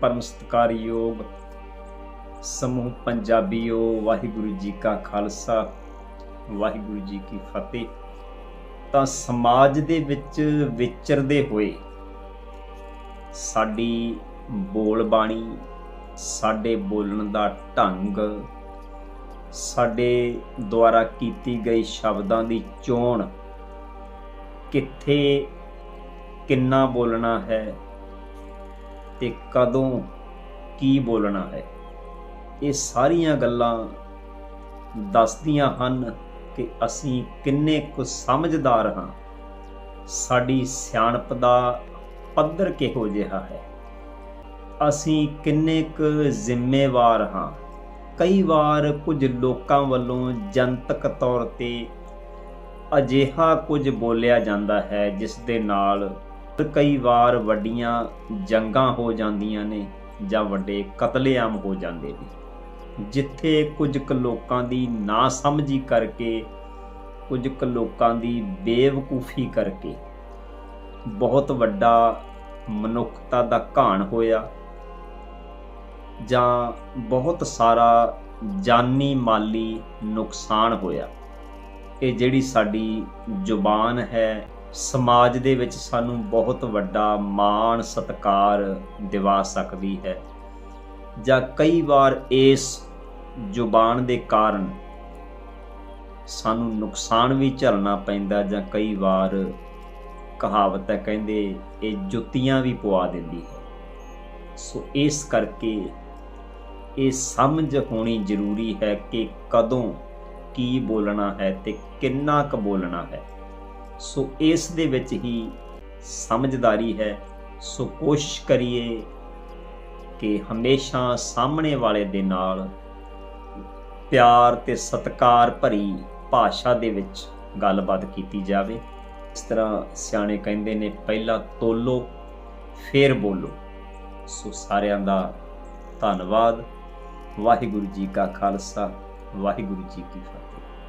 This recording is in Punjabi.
ਪਰਮ ਸਤਿਕਾਰਯੋਗ ਸਮੂਹ ਪੰਜਾਬੀਓ, ਵਾਹਿਗੁਰੂ ਜੀ ਕਾ ਖਾਲਸਾ, ਵਾਹਿਗੁਰੂ ਜੀ ਕੀ ਫਤਿਹ। ਤਾਂ ਸਮਾਜ ਦੇ ਵਿੱਚ ਵਿਚਰਦੇ ਹੋਏ ਸਾਡੀ ਬੋਲ ਬਾਣੀ ਸਾਡੇ ਬੋਲਣ ਦਾ ਢੰਗ, ਸਾਡੇ ਦੁਆਰਾ ਕੀਤੀ ਗਈ ਸ਼ਬਦਾਂ ਦੀ ਚੋਣ ਕਿੱਥੇ ਕਿੰਨਾ ਬੋਲਣਾ ਹੈ ਤੇ ਕਦੋਂ ਕੀ ਬੋਲਣਾ ਹੈ? ਇਹ ਸਾਰੀਆਂ ਗੱਲਾਂ ਦੱਸਦੀਆਂ ਹਨ ਕਿ ਅਸੀਂ ਕਿੰਨੇ ਕੁ ਸਮਝਦਾਰ ਹਾਂ। ਸਾਡੀ ਸਿਆਣਪ ਦਾ ਪੱਧਰ ਕਿਹੋ ਜਿਹਾ ਹੈ? ਅਸੀਂ ਕਿੰਨੇ ਕੁ ਜ਼ਿੰਮੇਵਾਰ ਹਾਂ? ਕਈ ਵਾਰ ਕੁਝ ਲੋਕਾਂ ਵੱਲੋਂ ਜਨਤਕ ਤੌਰ ਤੇ ਅਜਿਹਾ ਕੁਝ ਬੋਲਿਆ ਜਾਂਦਾ ਹੈ, ਜਿਸ ਦੇ ਨਾਲ ਕਈ ਵਾਰ ਵੱਡੀਆਂ ਜੰਗਾਂ ਹੋ ਜਾਂਦੀਆਂ ਨੇ ਜਾਂ ਵੱਡੇ ਕਤਲੇਆਮ ਹੋ ਜਾਂਦੇ ਨੇ। ਜਿੱਥੇ ਕੁਝ ਕੁ ਲੋਕਾਂ ਦੀ ਨਾ ਸਮਝੀ ਕਰਕੇ, ਕੁਝ ਕੁ ਲੋਕਾਂ ਦੀ ਬੇਵਕੂਫੀ ਕਰਕੇ ਬਹੁਤ ਵੱਡਾ ਮਨੁੱਖਤਾ ਦਾ ਘਾਣ ਹੋਇਆ ਜਾਂ ਬਹੁਤ ਸਾਰਾ ਜਾਨੀ ਮਾਲੀ ਨੁਕਸਾਨ ਹੋਇਆ। ਇਹ ਜਿਹੜੀ ਸਾਡੀ ਜ਼ੁਬਾਨ ਹੈ ਸਮਾਜ ਦੇ ਵਿੱਚ ਸਾਨੂੰ ਬਹੁਤ ਵੱਡਾ ਮਾਣ, ਸਤਿਕਾਰ ਦਿਵਾ ਸਕਦੀ ਹੈ। ਜਾਂ ਕਈ ਵਾਰ ਇਸ ਜ਼ੁਬਾਨ ਦੇ ਕਾਰਨ ਸਾਨੂੰ ਨੁਕਸਾਨ ਵੀ ਝੱਲਣਾ ਪੈਂਦਾ ਜਾਂ ਕਈ ਵਾਰ ਕਹਾਵਤ ਹੈ, ਕਹਿੰਦੇ ਇਹ ਜੁੱਤੀਆਂ ਵੀ ਪਵਾ ਦਿੰਦੀ ਹੈ। ਸੋ ਇਸ ਕਰਕੇ ਇਹ ਸਮਝ ਹੋਣੀ ਜ਼ਰੂਰੀ ਹੈ ਕਿ ਕਦੋਂ ਕੀ ਬੋਲਣਾ ਹੈ ਤੇ ਕਿੰਨਾ ਕੁ ਬੋਲਣਾ ਹੈ। ਸੋ ਇਸ ਦੇ ਵਿੱਚ ਹੀ ਸਮਝਦਾਰੀ ਹੈ। ਸੋ ਕੋਸ਼ਿਸ਼ ਕਰੀਏ ਕਿ ਹਮੇਸ਼ਾ ਸਾਹਮਣੇ ਵਾਲੇ ਦੇ ਨਾਲ ਪਿਆਰ ਤੇ ਸਤਿਕਾਰ ਭਰੀ ਭਾਸ਼ਾ ਦੇ ਵਿੱਚ ਗੱਲਬਾਤ ਕੀਤੀ ਜਾਵੇ। ਇਸ ਤਰ੍ਹਾਂ ਸਿਆਣੇ ਕਹਿੰਦੇ ਨੇ, ਪਹਿਲਾਂ ਤੋਲੋ, ਫਿਰ ਬੋਲੋ। ਸੋ ਸਾਰਿਆਂ ਦਾ ਧੰਨਵਾਦ। ਵਾਹਿਗੁਰੂ ਜੀ ਕਾ ਖਾਲਸਾ, ਵਾਹਿਗੁਰੂ ਜੀ ਕੀ ਫਤਿਹ।